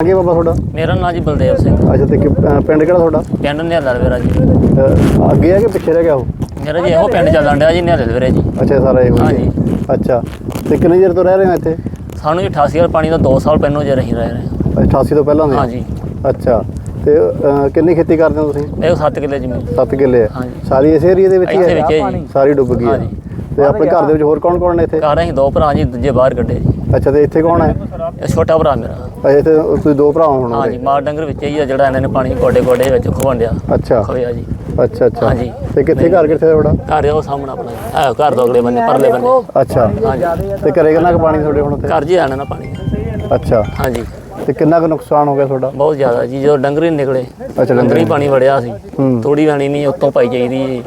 ਅੱਗੇ ਬਾਬਾ ਤੁਹਾਡਾ? ਮੇਰਾ ਨਾਂ ਜੀ ਬਲਦੇਵ ਸਿੰਘ। ਅੱਛਾ ਤੇ ਕਿ- ਅਹ ਪਿੰਡ ਕਿਹੜਾ ਤੁਹਾਡਾ? ਪਿੰਡ ਨਿਹਾਲਾ ਲਵੇਰਾ ਜੀ। ਅਹ ਅੱਗੇ ਆ ਕਿ ਪਿੱਛੇ ਰਹਿ ਗਿਆ ਉਹ? ਮੇਰਾ ਜੀ ਇਹੋ ਪਿੰਡ ਚੱਲਣ ਡਿਆ ਜੀ ਨਿਹਾਲੇ ਲਵੇਰੇ ਜੀ। ਅੱਛਾ ਸਾਰਾ ਇਹੋ ਹੀ ਹਾਂਜੀ। ਹੈ। ਅੱਛਾ ਤੇ ਕਿੰਨੇ ਚਿਰ ਤੋਂ ਰਹਿ ਰਹੇ ਹੋ ਇੱਥੇ? ਸਾਨੂੰ ਜੀ 88 ਵਾਲ ਪਾਣੀ ਦਾ 2 ਸਾਲ ਪਹਿਲਾਂ ਜੇ ਰਹੀ ਰਹੇ ਰਹੇ 88 ਤੋਂ ਪਹਿਲਾਂ ਦੇ ਹਾਂਜੀ। ਅੱਛਾ ਤੇ ਅਹ, ਕਿੰਨੀ ਖੇਤੀ ਕਰਦੇ ਹੋ ਤੁਸੀਂ? ਇਹ 7 ਕਿੱਲੇ ਜ਼ਮੀਨ। 7 ਕਿੱਲੇ ਹੈ ਹਾਂਜੀ। ਸਾਰੀ ਇਸ ਏਰੀਆ ਦੇ ਵਿੱਚ ਹੀ ਇੱਥੇ ਹੈ? ਜੀ ਸਾਰੀ ਡੁੱਬ ਗਈ ਹੈ। ਹਾਂਜੀ। ਤੇ ਆਪਣੇ ਘਰ ਦੇ ਵਿੱਚ ਹੋਰ ਕੌਣ ਕੌਣ ਨੇ ਇੱਥੇ? ਘਰ ਅਸੀਂ ਦੋ ਭਰਾ ਜੀ ਦੂਜੇ ਬਾਹਰ ਕੱਢੇ ਜੀ। ਅੱਛਾ ਤੇ ਇੱਥੇ ਕੌਣ ਹੈ? ਇਹ ਛੋਟਾ ਭਰਾ ਮੇਰਾ। ਅੱਛਾ ਇੱਥੇ ਤੁਸੀਂ ਦੋ ਭਰਾ ਹੁਣ ਹਾਂਜੀ। ਮਾਰ ਡੰਗਰ ਵਿੱਚ ਹੀ ਆ ਜਿਹੜਾ ਇਹਨਾਂ ਨੇ ਪਾਣੀ ਗੋਡੇ ਗੋਡੇ ਵਿੱਚ ਖਵਾਉਣ ਡਿਆ ਅੱਛਾ। ਖੋਇਆ ਜੀ। ਅੱਛਾ ਅੱਛਾ। ਹਾਂਜੀ। ਤੇ ਕਿੱਥੇ ਘਰ ਕਿੱਥੇ ਤੁਹਾਡਾ? ਘਰ ਇਹ ਉਹ ਸਾਹਮਣਾ ਆਪਣਾ। ਹੈ ਘਰ ਤੋਂ ਅਗਲੇ ਬੰਨੇ ਪਰਲੇ ਬੰਨੇ। ਅੱਛਾ। ਹਾਂਜੀ। ਤੇ ਘਰੇ ਕਿੰਨਾ ਕੁ ਪਾਣੀ ਤੁਹਾਡੇ ਹੁਣ ਉੱਥੇ? ਘਰ ਜੀ ਆਣਾ ਨਾ ਪਾਣੀ। ਅੱਛਾ। ਹਾਂਜੀ। ਤੇ ਕਿੰਨਾ ਕੁ ਨੁਕਸਾਨ ਹੋ ਗਿਆ ਤੁਹਾਡਾ? ਬਹੁਤ ਜ਼ਿਆਦਾ ਜੀ ਜਦੋਂ ਡੰਗਰ ਹੀ ਨਿਕਲੇ ਅੱਛਾ ਡੰਗਰ ਹੀ ਪਾਣੀ ਵੜਿਆ ਸੀ। ਥੋੜੀ ਲੈਣੀ ਨਹੀਂ ਉੱਤੋਂ ਪਾਈ ਚਾਹੀਦੀ ਜੀ।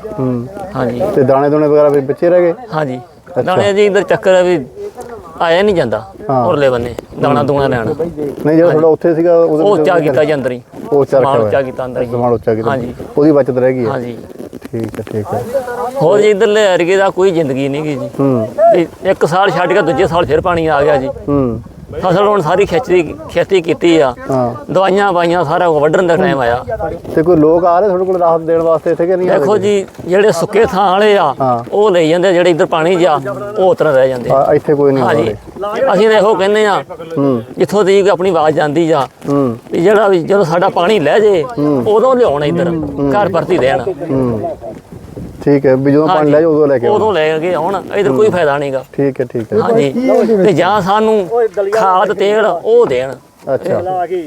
ਹਾਂਜੀ। ਤੇ ਦਾਣੇ ਦੋਣੇ ਵਗੈਰਾ ਵੀ ਪਿੱਛੇ ਰਹਿ ਗਏ? ਹਾਂਜੀ। ਦਾਣੇ ਜੀ ਇਧਰ ਚੱਕਰ ਹੈ ਵੀ ਆਇਆ ਨਹੀਂ ਜਾਂਦਾ ਹਾਂ। ਉਰਲੇ ਬੰਨੇ ਦਾਣਾ ਦੂਣਾ ਲੈਣਾ। ਨਹੀਂ ਜਿਹੜਾ ਤੁਹਾਡਾ ਉੱਥੇ ਸੀਗਾ ਉਹਦੇ ਉਹ ਵਿੱਚ ਉੱਚਾ ਕੀਤਾ ਜੀ ਅੰਦਰ ਹੀ। ਉਹ ਉੱਚਾ ਸਮਾਨ ਉੱਚਾ ਕੀਤਾ ਅੰਦਰ ਹੀ। ਸਮਾਨ ਉੱਚਾ ਕੀਤਾ। ਹਾਂਜੀ। ਉਹਦੀ ਬਚਤ ਰਹਿ ਗਈ ਹੈ। ਹਾਂਜੀ। ਠੀਕ ਹੈ ਠੀਕ ਹੈ। ਹੋਰ ਜੀ ਇਧਰਲੇ ਅਰਗੇ ਦਾ ਕੋਈ ਜ਼ਿੰਦਗੀ ਨਹੀਂ ਗਈ ਜੀ। ਹੂੰ। ਇੱਕ ਸਾਲ ਛੱਡ ਕੇ ਦੂਜੇ ਸਾਲ ਫਿਰ ਪਾਣੀ ਆ ਗਿਆ ਜੀ। ਹੂੰ। ਫਸਲ ਹੁਣ ਸਾਰੀ ਖੇਤੀ ਖੇਤੀ ਕੀਤੀ ਆ। ਹਾਂ। ਦਵਾਈਆਂ ਪਾਈਆਂ ਸਾਰਾ ਕੁਝ ਵੱਢਣ ਦਾ ਟਾਈਮ ਆਇਆ। ਤੇ ਕੋਈ ਲੋਕ ਆ ਰਹੇ ਤੁਹਾਡੇ ਕੋਲ ਰਾਹਤ ਦੇਣ ਵਾਸਤੇ ਇੱਥੇ ਕਿ ਨਹੀਂ ਆ ਦੇਖੋ ਜੀ ਜਿਹੜੇ ਸੁੱਕੇ ਥਾਂ ਵਾਲੇ ਆ ਹਾਂ। ਉਹ ਲਈ ਜਾਂਦੇ ਜਿਹੜੇ ਇੱਧਰ ਪਾਣੀ ਜਾ ਉਹ ਉਤਰ ਰਹਿ ਜਾਂਦੇ ਆ, ਇੱਥੇ ਕੋਈ ਨਹੀਂ ਹਾਂਜੀ। ਅਸੀਂ ਤਾਂ ਇਹੋ ਕਹਿੰਦੇ ਆ ਹੂੰ। ਜਿੱਥੋਂ ਦੀ ਆਪਣੀ ਆਵਾਜ਼ ਜਾਂਦੀ ਹੂੰ। ਵੀ ਜਿਹੜਾ ਵੀ ਜਦੋਂ ਸਾਡਾ ਪਾਣੀ ਲੈ ਜੇ ਉਦੋਂ ਲਿਆਉਣਾ ਇੱਧਰ ਘਰ ਪਰਤੀ ਦੇਣ। ਹੂੰ। ਠੀਕ ਹੈ ਵੀ ਜਦੋਂ ਪਾਣੀ। ਲੈ ਜਾਓ ਉਦੋਂ ਲੈ ਕੇ ਆਓ। ਉਦੋਂ ਲੈ ਕੇ ਆਉਣ ਇੱਧਰ ਕੋਈ ਫਾਇਦਾ ਨਹੀਂਗਾ ਠੀਕ ਹੈ ਠੀਕ ਹੈ। ਹਾਂਜੀ। ਤੇ ਜਾਂ ਸਾਨੂੰ ਖਾਦ ਤੇਲ ਉਹ ਦੇਣ। ਅੱਛਾ। ਵੀ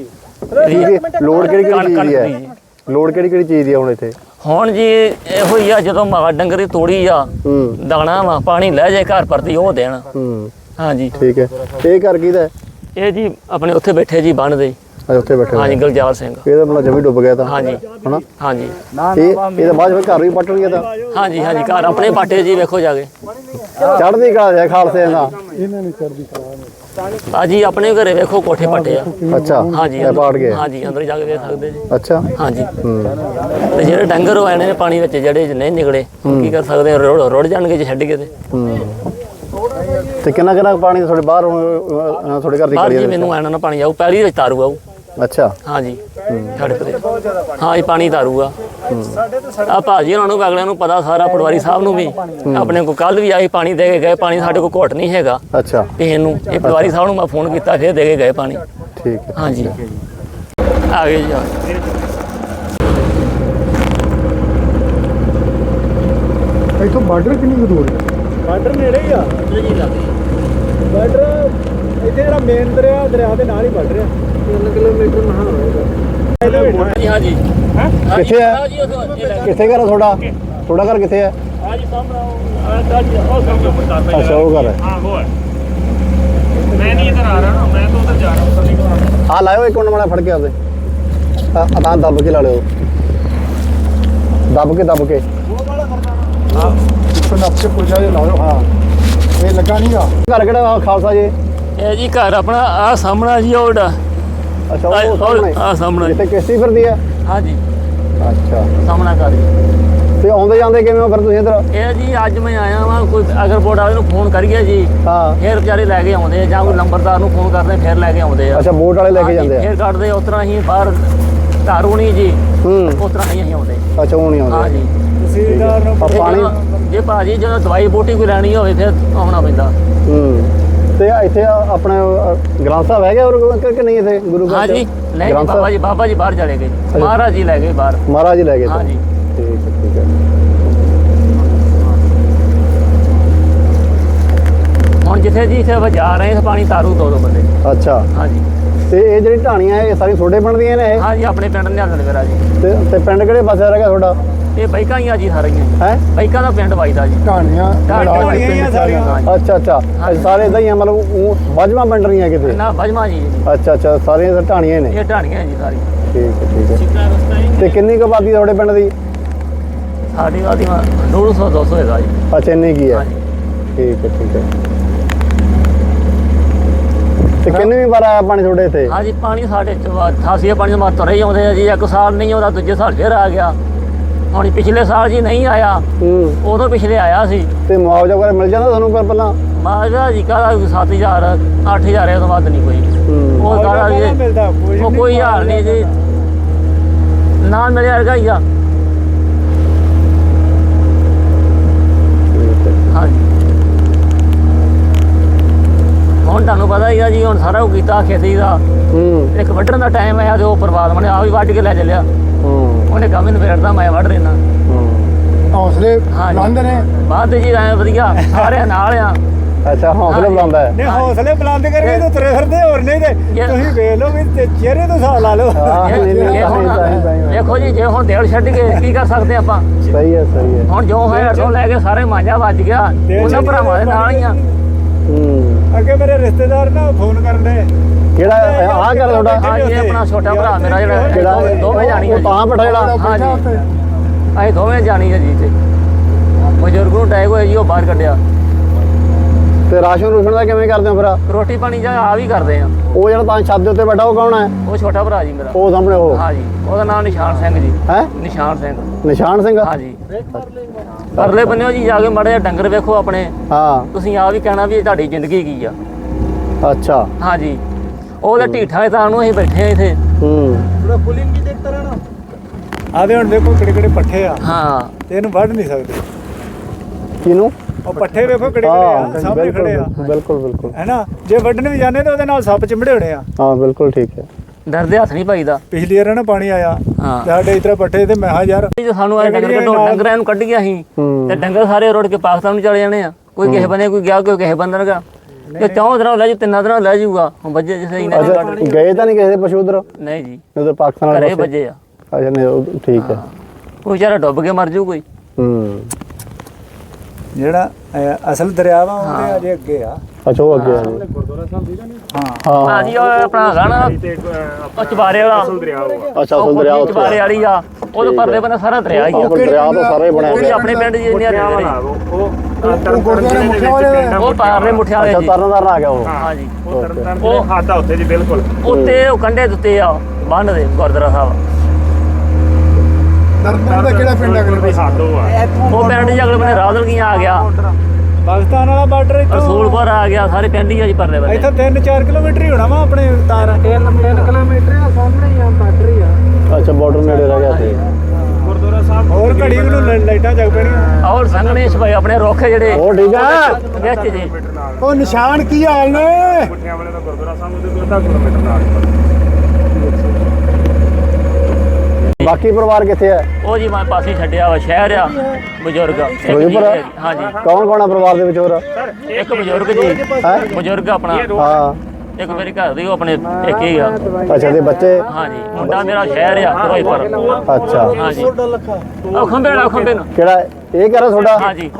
ਠੀਕ ਹੈ। ਲੋੜ ਕਿਹੜੀ ਕਿਹੜੀ ਚੀਜ਼ ਦੀ। ਹੈ। ਲੋੜ ਕਿਹੜੀ ਕਿਹੜੀ ਚੀਜ਼ ਦੀ ਹੈ ਹੁਣ ਇੱਥੇ? ਹੁਣ ਜੀ ਇਹੋ ਹੀ ਆ ਜਦੋਂ ਮਾਂ ਡੰਗਰ ਤੋੜੀ ਆ ਹੂੰ। ਦਾਣਾ ਵਾ ਪਾਣੀ ਲੈ ਜਾਏ ਘਰ ਪਰਤੀ ਉਹ ਦੇਣ। ਹੂੰ। ਹਾਂਜੀ। ਠੀਕ ਹੈ। ਇਹ ਘਰ ਕਿਹਦਾ ਹੈ? ਇਹ ਜੀ ਆਪਣੇ ਉੱਥੇ ਬੈਠੇ ਜੀ ਬੰਨਦੇ ਅੱਛਾ ਉੱਥੇ ਬੈਠੇ ਹਾਂਜੀ ਗੁਲਜਾਰ ਸਿੰਘ। ਇਹਦਾ ਮਤਲਬ ਜਮੀ ਡੁੱਬ ਗਿਆ ਤਾਂ ਹਾਂਜੀ। ਹਨਾ? ਹਾਂਜੀ। ਇਹ ਇਹਦਾ ਬਾਅਦ ਵਿੱਚ ਘਰ ਵੀ ਪਟਣਗੇ ਤਾਂ? ਹਾਂਜੀ ਹਾਂਜੀ ਘਰ ਆਪਣੇ ਪਾਟੇ ਜੀ ਵੇਖੋ ਜਾ ਕੇ। ਚੜ੍ਹਦੀ ਕਲਾ ਹੈ ਖਾਲਸੇ ਦਾ ਬਾਜੀ ਆਪਣੇ ਘਰੇ ਵੇਖੋ ਕੋਠੇ ਪੱਟੇ ਆ। ਅੱਛਾ ਹਾਂਜੀ ਇਹ ਪਾੜ ਗਏ। ਹਾਂਜੀ ਅੰਦਰ ਜਾ ਕੇ ਵੇਖ ਸਕਦੇ ਜੀ। ਅੱਛਾ। ਹਾਂਜੀ। ਤੇ ਜਿਹੜੇ ਡੰਗਰ ਹੋਏ ਨੇ ਪਾਣੀ ਵਿੱਚ ਜਿਹੜੇ ਨਹੀਂ ਨਿਕਲੇ ਕੀ ਕਰ ਸਕਦੇ? ਰੁੜ ਰੁੜ ਜਾਣਗੇ ਜੇ ਛੱਡ ਕੇ ਤੇ। ਤੇ ਕਿੰਨਾ ਕਿੰਨਾ ਕੁ ਪਾਣੀ ਤੁਹਾਡੇ ਬਾਹਰ ਤੁਹਾਡੇ ਘਰ ਦੀ ਦੇ ਮੈਨੂੰ ਆਣਾ ਨਾ ਪਾਣੀ ਆਊ ਪੈਲੀ ਵਿੱਚ ਤਾਰੂ ਵਿੱਚ? ਅੱਛਾ। ਹਾਂਜੀ। ਸੜਕ ਤੇ ਹਾਂ ਇਹ ਪਾਣੀ ਤਾਰੂ ਆ ਆ ਭਾਜੀ ਉਹਨਾਂ ਨੂੰ ਅਗਲਿਆਂ ਨੂੰ ਪਤਾ ਸਾਰਾ ਪਟਵਾਰੀ ਸਾਹਿਬ ਨੂੰ ਵੀ। ਆਪਣੇ ਕੋ ਕੱਲ ਵੀ ਆਏ ਪਾਣੀ ਦੇ ਕੇ ਗਏ ਪਾਣੀ ਸਾਡੇ ਕੋਲ ਘੁੱਟ ਨਹੀਂ ਹੈਗਾ। ਅੱਛਾ। ਕਿਸੇ ਨੂੰ ਇਹ ਪਟਵਾਰੀ ਸਾਹਿਬ ਨੂੰ ਮੈਂ ਫੋਨ ਕੀਤਾ ਫਿਰ ਦੇ ਕੇ ਗਏ ਪਾਣੀ। ਠੀਕ ਹੈ। ਹਾਂਜੀ। ਆ ਗਏ ਜੀ। ਇੱਥੋਂ ਬਾਰਡਰ ਕਿੰਨੀ ਕੁ ਦੂਰ ਹੈ? ਬਾਰਡਰ ਨੇੜੇ ਹੀ ਆ। ਬਾਰਡਰ ਇੱਥੇ ਜਿਹੜਾ ਮੇਨ ਦਰਿਆ ਦਰਿਆ ਦੇ ਨਾਲ ਹੀ ਵੱਢ ਰਿਹਾ। 3 ਕਿਲੋਮੀਟਰ ਮਹਾ ਹੋਏਗਾ। ਜੀ ਹਾਂ? ਜੀ ਕਿੱਥੇ ਆ? ਕਿੱਥੇ ਘਰ ਤੁਹਾਡਾ? ਕਿੱਥੇ ਆ? ਆ ਜੀ ਸਾਹਮਣੇ ਉਹ ਸਾਹਮਣੇ ਅੱਛਾ ਉਹ ਘਰ ਹੈ ਹਾਂ ਉਹ ਹੈ ਮੈਂ ਨਹੀਂ ਇਧਰ ਆ ਰਹਾ ਮੈਂ ਤਾਂ ਉਧਰ ਜਾ ਰਹਾ ਉੱਧਰ ਆ ਲਾਇਓ ਇੱਕ ਉਹਨਾਂ ਵਾਲਾ ਫੜ ਕੇ ਆਵੇ ਆ ਤਾਂ ਦੱਬ ਕੇ ਲਾ ਲਿਓ। ਦੱਬ ਕੇ ਦੱਬ ਕੇ। ਉਹ ਵਾਲਾ ਕਰਦਾ ਹਾਂ ਇਸ ਤੋਂ ਦੱਬ ਕੇ ਪੁਰਜਾ ਜੇ ਹਾਂ। ਇਹ ਲੱਗਾ ਨਹੀਂਗਾ ਇਹ ਜੀ ਘਰ ਆਪਣਾ ਆ ਸਾਹਮਣਾ ਜੀ ਉਹਦਾ। ਅੱਛਾ ਉਹ ਸਾਹਮਣੇ? ਆ ਸਾਹਮਣਾ ਜਿੱਥੇ ਕਿਸ਼ਤੀ ਫਿਰਦੀ ਹੈ ਹਾਂਜੀ। ਅੱਛਾ। ਸਾਹਮਣਾ ਜੀ। ਤੇ ਆਉਂਦੇ ਜਾਂਦੇ ਕਿਵੇਂ ਹੋ ਫਿਰ ਤੁਸੀਂ ਇੱਧਰ? ਇਹ ਜੀ ਅੱਜ ਮੈਂ ਆਇਆ ਵਾਂ ਕੋਈ ਅਗਰ ਬੋਰਡ ਵਾਲੇ ਨੂੰ ਫੋਨ ਕਰੀਏ ਜੀ। ਹਾਂ। ਫਿਰ ਵਿਚਾਰੇ ਲੈ ਕੇ ਆਉਂਦੇ ਆ ਜਾਂ ਕੋਈ ਨੰਬਰਦਾਰ ਨੂੰ ਫੋਨ ਕਰਦੇ ਫਿਰ ਲੈ ਕੇ ਆਉਂਦੇ ਆ। ਅੱਛਾ ਬੋਟ ਵਾਲੇ ਲੈ ਕੇ ਜਾਂਦੇ ਆ? ਫਿਰ ਕੱਢਦੇ ਉਸ ਤਰ੍ਹਾਂ ਹੀ ਬਾਹਰ ਨਹੀਂ ਜੀ। ਹੂੰ। ਉਸ ਤਰ੍ਹਾਂ ਹੀ ਆਉਂਦੇ। ਅੱਛਾ ਉਹ ਨਹੀਂ ਆਉਂਦੇ। ਹਾਂਜੀ। ਤਹਿਸੀਲਦਾਰ ਨੂੰ ਆ ਪਾਣੀ? ਜੇ ਭਾਜੀ ਜਦੋਂ ਦਵਾਈ ਬੂਟੀ ਕੋਈ ਲੈਣੀ ਹੋਵੇ ਫਿਰ ਆਉਣਾ ਪੈਂਦਾ। ਹੂੰ। ਇੱਥੇ ਆਪਣੇ ਗ੍ਰੰਥ ਸਾਹਿਬ ਹੈਗੇ ਹੋਰ ਕਿ ਨਹੀਂ ਇੱਥੇ ਗੁਰੂ ਘਰ? ਹਾਂਜੀ। ਨਹੀਂ ਜੀ, ਬਾਬਾ ਜੀ ਬਾਬਾ ਜੀ ਬਾਹਰ ਚਲੇ ਗਏ। ਮਹਾਰਾਜ ਜੀ ਲੈ ਗਏ ਬਾਹਰ। ਮਹਾਰਾਜ ਜੀ ਲੈ ਗਏ ਹਾਂਜੀ। ਠੀਕ ਹੈ ਠੀਕ ਹੈ। ਹੁਣ ਜਿੱਥੇ ਜੀ ਇੱਥੇ ਆਪਾਂ ਜਾ ਰਹੇ ਹਾਂ ਪਾਣੀ ਤਾਰੂ ਦੋ ਦੋ ਬੰਦੇ। ਅੱਛਾ। ਹਾਂਜੀ। ਤੇ ਇਹ ਜਿਹੜੀ ਢਾਣੀਆਂ ਇਹ ਸਾਰੀ ਤੁਹਾਡੇ ਪਿੰਡ ਦੀਆਂ ਨੇ ਇਹ? ਹਾਂਜੀ ਆਪਣੇ ਪਿੰਡ ਨਿਹਾਲ ਮੇਰਾ ਜੀ। ਤੇ ਤੇ ਪਿੰਡ ਕਿਹੜੇ ਪਾਸੇ ਰਹਿ ਗਿਆ ਤੁਹਾਡਾ? ਇਹ ਬਾਈਕਾਂ ਹੀ ਆ ਜੀ ਸਾਰੀਆਂ। ਹੈ? ਬਾਈਕਾਂ ਦਾ ਪਿੰਡ ਵੱਜਦਾ ਜੀ। ਢਾਣੀਆਂ ਹੀ ਆ ਸਾਰੀਆਂ। ਅੱਛਾ ਅੱਛਾ। ਇਹ ਸਾਰੇ ਇਦਾਂ ਹੀ ਆ ਮਤਲਬ ਵਾਜਮਾਂ ਬਣ ਰਹੀਆਂ ਕਿਤੇ ਨਾ ਬਜਮਾ ਜੀ। ਅੱਛਾ ਅੱਛਾ। ਸਾਰੀਆਂ ਤਾਂ ਢਾਣੀਆਂ ਹੀ ਨੇ? ਇਹ ਢਾਣੀਆਂ ਜੀ ਸਾਰੀ ਠੀਕ ਹੈ ਠੀਕ ਹੈ। ਤੇ ਕਿੰਨੀ ਕੁ ਆਬਾਦੀ ਤੁਹਾਡੇ ਪਿੰਡ ਦੀ? ਸਾਡੀ ਵਾਦੀ 200 200 ਹੈਗਾ ਜੀ। ਅੱਛਾ ਇੰਨੀ ਕੀ ਹੈ ਹਾਂਜੀ। ਠੀਕ ਹੈ ਠੀਕ ਹੈ। ਤੇ ਕਿੰਨੀ ਵੀ ਵਾਰ ਆਇਆ ਪਾਣੀ ਤੁਹਾਡੇ ਇੱਥੇ? ਹਾਂਜੀ ਪਾਣੀ ਸਾਡੇ ਚ 88 ਪਾਣੀ ਮਾ ਤੁਰੇ ਹੀ ਆਉਂਦੇ ਆ ਜੀ। ਇੱਕ ਸਾਲ ਨਹੀਂ ਆਉਂਦਾ ਦੂਜੇ ਸਾਲ ਫਿਰ ਆ ਗਿਆ। ਹੁਣ ਪਿਛਲੇ ਸਾਲ ਜੀ ਨਹੀਂ ਆਇਆ। ਹੂੰ। ਉਦੋਂ ਪਿਛਲੇ ਆਇਆ ਸੀ। ਤੇ ਮੁਆਵਜ਼ਾ ਵਗੈਰਾ ਮਿਲ ਜਾਂਦਾ ਤੁਹਾਨੂੰ ਪਰ ਪਹਿਲਾਂ? ਮਾਜਾ ਜੀ ਕਾਹਦਾ 7000 8000 ਇਹ ਤੋਂ ਵੱਧ ਨਹੀਂ ਕੋਈ। ਹੂੰ। ਉਹ ਕਾਹਦਾ ਨਹੀਂ ਜੀ? ਉਹ ਕੋਈ ਹਾਲ ਨਹੀਂ ਜੀ। ਨਾ ਮਿਲਿਆ ਵਰਗਾ ਹੀ ਆ ਹਾਂਜੀ। ਹੁਣ ਤੁਹਾਨੂੰ ਪਤਾ ਹੀ ਆ ਜੀ ਹੁਣ ਸਾਰਾ ਕੁ ਕੀਤਾ ਖੇਤੀ ਦਾ। ਹੂੰ। ਇੱਕ ਵੱਢਣ ਦਾ ਟਾਈਮ ਆਇਆ ਤੇ ਉਹ ਪਰਮਾਤਮਾ ਨੇ ਆ ਵੀ ਵੱਢ ਕੇ ਲੈ ਚੱਲਿਆ। ਉਹਨੇ ਕੰਮ ਹੀ ਨਿਬੇੜਦਾ ਮੈਂ ਵੱਢ ਰਹਿਣਾ ਹੂੰ। ਹੌਸਲੇ ਹਾਂਜੀ। ਬੁਲੰਦ ਨੇ? ਬਾਅਦ ਜੀ ਐ ਵਧੀਆ। ਸਾਰੇ ਨਾਲ ਆ। ਅੱਛਾ ਹੌਸਲੇ ਬੁਲੰਦ ਹੈ ਨੇ ਹੌਸਲੇ ਬੁਲੰਦ ਕਰਕੇ ਤਾਂ ਤੁਰੇ ਫਿਰਦੇ ਹੋਰ ਨਹੀਂ ਤੇ ਤੁਸੀਂ ਵੇਖ ਲਓ ਵੀ ਤੇ ਚਿਹਰੇ ਤੋਂ ਸਾਹ ਲਾ ਲਓ। ਹਾਂ ਇਹ- ਨਹੀਂ ਨਹੀਂ ਇਹ ਹੁਣ- ਤਾਂ ਹੀ ਤਾਂ ਹੀ। ਦੇਖੋ ਜੀ ਜੇ ਹੁਣ ਦੇੜ ਛੱਡ ਕੇ ਕੀ ਕਰ ਸਕਦੇ ਆਪਾਂ? ਸਹੀ ਹੈ ਸਹੀ ਹੈ। ਹੁਣ ਜੋ ਹੋਇਆ ਤੋਂ ਲੈ ਕੇ ਸਾਰੇ ਮਾਂਜਾ ਵੱਜ ਗਿਆ। ਉਹਨਾਂ ਛੱਡ ਕੇ ਭਰਾਵਾਂ ਦੇ ਨਾਲ ਹੀ ਆ। ਹੂੰ। ਅੱਗੇ ਮੇਰੇ ਰਿਸ਼ਤੇਦਾਰ ਨਾ ਫੋਨ ਕਰਦੇ ਕਿਹੜਾ ਆਹ ਕਰ ਤੁਹਾਡਾ ਹਾਂ ਇਹ ਆਪਣਾ ਛੋਟਾ ਭਰਾ ਮੇਰਾ ਜਿਹੜਾ ਜਿਹੜਾ ਦੋਵੇਂ ਜਾਣੀ ਉਹ ਤਾਂ ਬੈਠਾ ਜਿਹੜਾ। ਹਾਂ ਜੀ ਅਸੀਂ ਦੋਵੇਂ ਜਾਣੀ ਆ ਜੀ ਤੇ ਬਜ਼ੁਰਗ ਨੂੰ ਟੈਗ ਹੋਇਆ ਜੀ ਉਹ ਬਾਹਰ ਕੱਢਿਆ। ਤੇ ਰਾਸ਼ਨ ਰੂਸ਼ਨ ਦਾ ਕਿਵੇਂ ਕਰਦੇ ਹੋ ਫਿਰ? ਰੋਟੀ ਪਾਣੀ ਜਾਂ ਆ ਵੀ ਕਰਦੇ ਆ। ਉਹ ਜਿਹੜਾ ਤਾਂ ਛੱਤ ਦੇ ਉੱਤੇ ਬੈਠਾ ਉਹ ਕੌਣ ਹੈ? ਉਹ ਛੋਟਾ ਭਰਾ ਜੀ ਮੇਰਾ। ਉਹ ਸਾਹਮਣੇ ਉਹ। ਹਾਂ ਜੀ ਉਹਦਾ ਨਾਮ ਨਿਸ਼ਾਨ ਸਿੰਘ ਜੀ। ਹੈ? ਨਿਸ਼ਾਨ ਸਿੰਘ। ਨਿਸ਼ਾਨ ਸਿੰਘ? ਹਾਂ ਜੀ ਪਰਲੇ ਬੰਨਿਓ ਜੀ ਜਾ ਕੇ ਮੜੇ ਡੰਗਰ ਵੇਖੋ ਆਪਣੇ। ਹਾਂ। ਤੁਸੀਂ ਆ ਵੀ ਕਹਿਣਾ ਵੀ ਇਹ ਤੁਹਾਡੀ ਜ਼ਿੰਦਗੀ ਕੀ ਆ। ਅੱਛਾ। ਹਾਂ ਜੀ ਉਹਦੇ ਢੀਠਾਂ ਤਾਂ ਨੂੰ ਅਸੀਂ ਬੈਠੇ ਆ ਇੱਥੇ। ਹੂੰ। ਥੋੜਾ ਪੁਲਿੰਗ ਕੀ ਦੇਖਦਾ ਰਹਿਣਾ ਆਦੇ ਹੁਣ ਦੇਖੋ ਕਿਹੜੇ ਕਿਹੜੇ ਪੱਠੇ ਆ। ਹਾਂ। ਤੇ ਇਹਨੂੰ ਵੱਢ ਨਹੀਂ ਸਕਦੇ। ਕਿਨੂੰ ਉਹ ਪੱਠੇ ਵੇਖੋ ਕਿਹੜੇ ਕਿਹੜੇ ਹਾਂ ਆ ਸਾਹਮਣੇ ਖੜੇ ਆ। ਬਿਲਕੁਲ ਬਿਲਕੁਲ ਬਿਲਕੁਲ। ਹੈਨਾ ਜੇ ਵੱਢਣ ਵੀ ਜਾਂਦੇ ਤਾਂ ਉਹਦੇ ਨਾਲ ਸੱਪ ਚਿੰਬੜੇ ਹੋਣੇ ਆ। ਹਾਂ ਬਿਲਕੁਲ ਠੀਕ ਹੈ। ਡਰਦੇ ਹੱਥ ਨਹੀਂ ਪਾਈਦਾ ਪਿਛਲੀ ਵਾਰ ਨਾ ਪਾਣੀ ਆਇਆ। ਹਾਂ। ਤੇ ਸਾਡੇ ਇਤਰਾ ਪੱਠੇ ਤੇ ਮੈਂ ਕਿਹਾ ਯਾਰ ਜੇ ਸਾਨੂੰ ਇਹ ਡੰਗਰ ਕੱਢੋ ਡੰਗਰਾਂ ਨੂੰ ਕੱਢ ਗਿਆ ਸੀ ਹੂੰ। ਤੇ ਡੰਗਰ ਸਾਰੇ ਰੋੜ ਕੇ ਪਾਕਿਸਤਾਨ ਨੂੰ ਚਲੇ ਜਾਣੇ ਆ। ਕੋਈ ਕਿਸੇ ਬੰਨੇ ਕੋਈ ਗਿਆ ਕੋਈ ਕਿਸੇ ਬੰਦੇ ਨਗਾ ਤੇ ਚੌਂ ਦਿਨਾਂ ਲੈ ਜੂ ਤਿੰਨਾਂ ਦਿਨਾਂ ਲੈ ਜਾਊਗਾ। ਹੁਣ ਵੱਜੇ ਜਿਸੇ ਇਹਨਾਂ ਅੱਛਾ ਕੱਢ ਗਏ ਤਾਂ ਨਹੀਂ ਕਿਸੇ ਦੇ ਪਸ਼ੂ ਉਧਰ? ਨਹੀਂ ਜੀ। ਉਧਰ ਪਾਕਿਸਤਾਨ ਵਾਲੇ ਘਰੇ ਵੱਜੇ ਆ। ਅੱਛਾ ਨਹੀਂ ਉਹ ਠੀਕ ਹੈ। ਉਹ ਵਿਚਾਰਾ ਡੁੱਬ ਕੇ ਮਰ ਜੂ ਕੋਈ। ਹੂੰ। ਜਿਹੜਾ ਅਸਲ ਦਰਿਆ ਵਾ ਉਹਦੇ ਅਜੇ ਅੱਗੇ ਆ। ਅੱਛਾ ਉਹ ਅੱਗੇ ਆ ਜੀ। ਗੁਰਦੁਆਰਾ ਸਾਹਿਬ ਦੀ ਨਹੀਂ? ਹਾਂ। ਹਾਂ ਜੀ ਉਹ ਆਪਣਾ ਗਾਣਾ ਉਹ ਚਬਾਰੇ ਵਾਲਾ। ਅੱਛਾ ਉਹ ਦਰਿਆ ਕੋਠੀ ਚਬਾਰੇ ਵਾਲੀ ਆ। ਉਹ ਤੋਂ ਪਰਲੇ ਬੰਨੇ ਸਾਰਾ ਦਰਿਆ ਹੀ ਆ। ਉਹ ਦਰਿਆ ਤਾਂ ਸਾਰੇ ਬਣਿਆ ਉਹ ਵੀ ਹੋਇਆ। ਆਪਣੇ ਪਿੰਡ ਜੀ ਇੰਨੀਆਂ ਦੇ ਨੇ। ਉਹ ਉਹ ਤਰਨਤਾਰਨ ਦੇ ਵਿੱਚ ਪਿੰਡ ਆ ਉਹ ਪਾਰਲੇ ਮੁੱਠਿਆ ਵਾਲੇ ਅੱਛਾ ਜੀ। ਤਰਨਤਾਰਨ ਆ ਗਿਆ ਉਹ। ਹਾਂ ਜੀ ਉਹ ਤਰਨਤਾਰਨ ਦੇ ਖਾਤਾ ਉੱਥੇ ਜੀ ਬਿਲਕੁਲ। ਉੱਤੇ ਉਹ ਕੰਡੇ ਦੇ ਉੱਤੇ ਆ ਬੰਨ ਦੇ ਗੁਰਦੁਆਰਾ ਸਾਹਿਬ। ਦਰਦਾਂ ਦਾ ਕਿਹੜਾ ਪਿੰਡ ਅਗਲੇ ਦੇ ਸਾਡੋ ਆ। ਉਹ ਪਿੰਡ ਜੀ ਅਗਲੇ ਬੰਨੇ ਰਾਦਲਗੀਆਂ ਆ ਗਿਆ। ਪਾਕਿਸਤਾਨ ਵਾਲਾ ਬਾਰਡਰ ਇੱਥੋਂ ਰਸੂਲਪੁਰ ਆ ਗਿਆ ਸਾਰੇ ਪਿੰਡ ਹੀ ਆ ਜੀ ਪਰਲੇ ਬੰਨੇ। ਇੱਥੋਂ 3-4 ਕਿਲੋਮੀਟਰ ਹੀ ਹੋਣਾ ਵਾ ਆਪਣੇ ਤਾਰ। 3-3 ਕਿਲੋਮੀਟਰ ਆ ਸਾਹਮਣੇ ਹੀ ਆ ਬਾਰਡਰ ਹੀ ਆ। ਅੱਛਾ ਬਾਰਡਰ ਨੇੜੇ ਰਹਿ ਗਿਆ ਸੀ ਗੁਰਦੁਆਰਾ ਸਾਹਿਬ। ਹੋਰ ਘੜੀ ਨੂੰ ਲਾਈਟਾਂ ਜਗ ਪੈਣੀਆਂ। ਔਰ ਸੰਗਣੇ ਸਭਾਈ ਆਪਣੇ ਰੁੱਖ ਜਿਹੜੇ ਉਹ ਠੀਕ ਹੈ ਵਿੱਚ ਜੀ। ਉਹ ਨਿਸ਼ਾਨ ਕੀ ਹਾਲ ਨੇ ਪੁੱਠਿਆਂ ਵਾਲੇ ਦਾ ਗੁਰਦੁਆਰਾ ਸਾਹਿਬ ਉਹਦੇ ਕੋਲ ਅੱਧਾ ਕਿਲੋਮੀਟਰ ਨਾਲ। ਬਾਕੀ ਪਰਿਵਾਰ ਕਿੱਥੇ ਹੈ ਉਹ ਜੀ ਮੈਂ ਪਾਸੇ ਛੱਡਿਆ ਵਾ ਸ਼ਹਿਰ ਆ ਬਜ਼ੁਰਗ। ਇੱਕ ਜੀ ਫਿਰੋਜ਼ਪੁਰ? ਹੈ ਜੀ, ਹਾਂ ਜੀ ਕੌਣ ਕੌਣ ਹੈ ਪਰਿਵਾਰ ਦੇ ਵਿੱਚ ਹੋਰ? ਇੱਕ ਬਜ਼ੁਰਗ ਜੀ ਹੈ ਬਜ਼ੁਰਗ ਆਪਣਾ। ਹਾਂ। ਇੱਕ ਮੇਰੇ ਘਰ ਦੀ ਉਹ ਆਪਣੇ ਪੇਕੇ ਹੀ ਆ। ਅੱਛਾ ਦੇ ਬੱਚੇ? ਹਾਂ ਜੀ ਮੁੰਡਾ ਮੇਰਾ ਸ਼ਹਿਰ ਆ ਫਿਰੋਜ਼ਪੁਰ। ਅੱਛਾ। ਹਾਂ ਜੀ ਉਹ ਖੰਬੇ ਨਾਲ ਖੰਬੇ ਨਾਲ। ਕਿਹੜਾ ਹੈ? ਇਹ ਘਰ ਹੈ ਤੁਹਾਡਾ? ਹਾਂ ਜੀ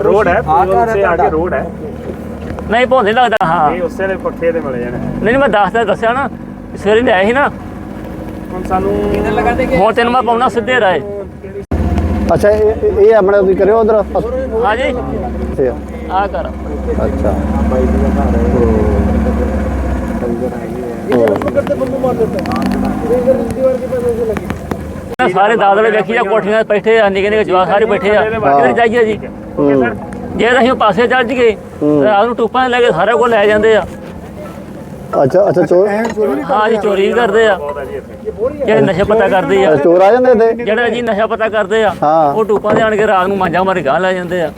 ਰੋਡ ਹੈ ਪੁਲ ਸੇ ਆਗੇ ਰੋਡ ਹੈ। ਨਹੀਂ ਭੋਂਦੇ ਲੱਗਦਾ ਹਾਂ। ਇਹ ਉਸੇ ਦੇ ਪੱਠੇ ਤੇ ਮਿਲੇ ਜਾਣੇ। ਨਹੀਂ ਨਹੀਂ, ਮੈਂ ਦੱਸਦਾ ਦੱਸਿਆ ਨਾ। ਸਵੇਰੇ ਲੈ ਆਏ ਸੀ ਨਾ। ਹੁਣ ਸਾਨੂੰ ਹੁਣ ਤੈਨੂੰ ਮੈਂ ਪਾਉਣਾ ਸਿੱਧੇ ਰਾਏ ਅੱਛਾ ਇਹ ਇਹ- ਇਹ ਆਪਣੇ ਤੁਸੀਂ ਕਰਿਓ ਉਧਰ। ਹਾਂ ਜੀ ਅੱਛਾ ਆ। ਕਰ ਅੱਛਾ ਸਾਰੇ ਦਾਦਲੇ ਵੇਖੀ ਜਾ ਕੋਠੀਆਂ 'ਤੇ ਬੈਠੇ ਆ ਨਿੱਕੇ ਨਿੱਕੇ ਜਵਾਕ ਸਾਰੇ ਬੈਠੇ ਆ। ਕਿੱਧਰ ਜਾਈਏ ਜੀ? ਜੇ ਅਸੀਂ ਪਾਸੇ ਚੱਲ ਜੀਏ ਰਾਤ ਨੂੰ ਟੂਪਾਂ ਲੈ ਕੇ ਸਾਰਾ ਕੁਝ ਲੈ ਜਾਂਦੇ ਆ। ਅੱਛਾ ਅੱਛਾ ਚੋਰ? ਹਾਂ ਜੀ ਚੋਰੀ ਵੀ ਕਰਦੇ ਆ। ਜਿਹੜੇ ਨਸ਼ਾ ਪਤਾ ਕਰਦੇ ਆ। ਚੋਰ ਆ ਜਾਂਦੇ ਇੱਥੇ? ਜਿਹੜੇ ਜੀ ਨਸ਼ਾ ਪਤਾ ਕਰਦੇ ਆ। ਉਹ ਟੂਪਾਂ ਦੇ ਆਣ ਕੇ ਰਾਤ ਨੂੰ ਮਾਂਜਾ ਮਾਰ ਗਾਂ ਲੈ ਜਾਂਦੇ ਆ।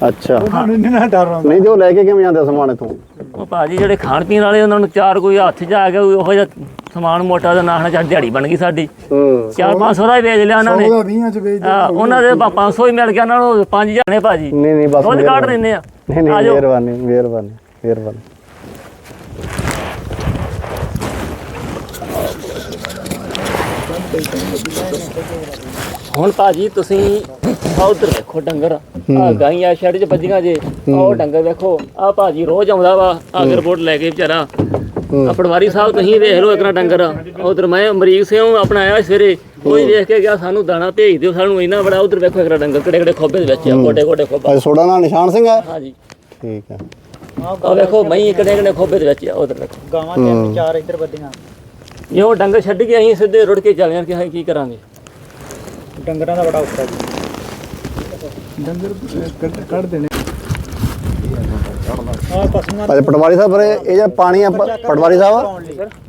ਅੱਛਾ। ਇੰਨਾ ਨਾ ਡਰ ਆਉਂਦਾ ਨਹੀਂ ਤੇ ਉਹ ਲੈ ਕੇ ਕਿਵੇਂ ਜਾਂਦੇ ਸਮਾਨ ਇਥੋਂ? ਉਹ ਭਾਜੀ ਜਿਹੜੇ ਖਾਣ ਪੀਣ ਵਾਲੇ ਉਹਨਾਂ ਨੂੰ ਚਾਰ ਕੋਈ ਹੱਥ 'ਚ ਆ ਗਿਆ ਉਹੋ ਜਿਹਾ ਸਮਾਨ ਮੋਟਾ ਦਾ ਨਾਹਣਾ ਚੱਲ ਦਿਹਾੜੀ ਬਣ ਗਈ ਸਾਡੀ। ਹੂੰ। ਚਾਰ 500 ਦਾ ਹੀ ਵੇਚ ਲਿਆ ਉਹਨਾਂ ਨੇ। ਉਹਦਾ 20 ਚ ਵੇਚ ਹਾਂ, ਉਹਨਾਂ ਦੇ 500 ਹੀ ਮਿਲ ਗਿਆ ਉਹਨਾਂ ਨੂੰ ਪੰਜ ਜਾਣੇ ਭਾਜੀ। ਨਹੀਂ ਨਹੀਂ ਬਸ ਦੁੱਧ ਕੱਢ। ਲੈਂਦੇ ਆ। ਨਹੀਂ ਨਹੀਂ। ਮਿਹਰਬਾਨੀ ਮਿਹਰਬਾਨੀ ਮਿਹਰਬਾਨੀ। ਹੁਣ ਭਾਜੀ ਤੁਸੀਂ ਆ ਉਧਰ ਵੇਖੋ ਡੰਗਰ। ਆ ਗਾਈਆਂ ਛੱਡ ਚ ਵੱਜੀਆਂ ਜੇ। ਆਹ ਉਹ ਡੰਗਰ ਵੇਖੋ ਆ ਭਾਜੀ ਰੋਜ਼ ਆਉਂਦਾ ਵਾ ਆਗਰਬੋਟ ਲੈ ਕੇ ਵਿਚਾਰਾ। ਆ ਪਟਵਾਰੀ ਸਾਹਿਬ ਤੁਸੀਂ ਵੇਖ ਲਓ ਇਕਣਾ ਡੰਗਰ। ਉਧਰ ਮੈਂ ਅਮਰੀਕ ਸਿੰਘ ਆਪਣਾ ਆਇਆ ਸਵੇਰੇ ਕੋਈ ਵੇਖ ਕੇ ਗਿਆ ਸਾਨੂੰ ਦਾਣਾ ਭੇਜ ਦਿਓ ਸਾਨੂੰ ਇੰਨਾ ਬੜਾ ਉਧਰ ਵੇਖੋ ਇਕਣਾ ਡੰਗਰ ਕਿਹੜੇ ਕਿਹੜੇ ਖੋਬੇ ਦੇ ਵਿੱਚ ਆ ਕੋਟੇ ਕੋਟੇ ਖੋਬਾ ਅੱਜ ਤੁਹਾਡਾ ਨਾਂ ਨਿਸ਼ਾਨ ਸਿੰਘ ਹੈ? ਹਾਂਜੀ। ਠੀਕ ਹੈ। ਆ ਵੇਖੋ ਮਈ ਕਿਹੜੇ ਕਿਹੜੇ ਖੋਬੇ ਦੇ ਵਿੱਚ ਆ ਉਧਰ ਵੇਖੋ। ਗਾਵਾਂ ਤਿੰਨ ਚਾਰ ਇੱਧਰ ਵੱਡੀਆਂ ਜੇ ਉਹ ਡੰਗਰ ਛੱਡ ਕੇ ਅਸੀਂ ਸਿੱਧੇ ਰੁੜ ਕੇ ਚੱਲ ਜਾਣ ਕਿ ਅਸੀਂ ਕੀ ਕਰਾਂਗੇ? ਡੰਗਰਾਂ ਦਾ ਬੜਾ ਔਖਾ ਜੀ। ਡੰਗਰ ਕੱਢ- ਕੱਢ ਦੇਣੇ। ਆ ਪਸ਼ੂਆਂ ਅੱਛਾ ਪਟਵਾਰੀ ਸਾਹਿਬ ਫਿਰ ਇਹ ਇਹ ਜਿਹੜਾ ਪਾਣੀ ਆ ਪ- ਪਟਵਾਰੀ ਸਾਹਿਬ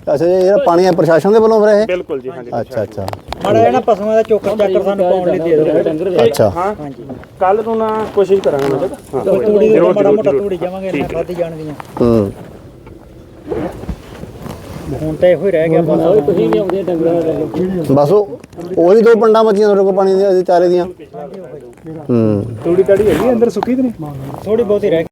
ਅੱਛਾ ਇਹ ਜਿਹੜਾ ਪਾਣੀ ਆ ਪ੍ਰਸ਼ਾਸਨ ਦੇ ਵੱਲੋਂ ਫਿਰ ਇਹ? ਬਿਲਕੁਲ ਜੀ ਹਾਂਜੀ ਅੱਛਾ ਅੱਛਾ। ਮਾੜਾ ਇਹਨਾਂ ਪਸ਼ੂਆਂ ਦਾ ਚੋਕਰ ਚੱਕਰ ਸਾਨੂੰ ਪਾਉਣ ਲਈ ਦੇ ਦਿਓ। ਡੰਗਰ ਅੱਛਾ। ਹਾਂ। ਕੱਲ ਤੋਂ ਨਾ ਕੋਸ਼ਿਸ਼ ਕਰਾਂਗਾ ਮੈਂ ਹਾਂ ਤੂੜੀ ਦੇ ਮਾੜਾ ਮੋਟਾ ਤੂੜੀ ਜਾਵਾਂਗੇ ਇਹਨਾਂ ਖਾਦੀ ਜਾਣਗੀਆਂ ਹੂੰ। ਹੁਣ ਤਾਂ ਇਹੋ ਹੀ ਰਹਿ ਗਿਆ ਬਸ। ਉਹ ਤੁਸੀਂ ਵੀ ਆਉਂਦੇ ਡੰਗਰਾਂ ਨਾਲ ਬਸ ਉਹ ਉਹੀ ਦੋ ਪੰਡਾਂ ਮੱਚੀਆਂ ਤੁਹਾਡੇ ਕੋਲ ਪਾਣੀ ਦੀਆਂ ਚਾਰੇ ਦੀਆਂ। ਹੂੰ। ਤੂੜੀ ਤੜੀ ਹੈਗੀ ਅੰਦਰ ਸੁੱਕੀ ਤੇ ਨਹੀਂ? ਥੋੜੀ ਬਹੁਤੀ ਰਹਿ ਗਈ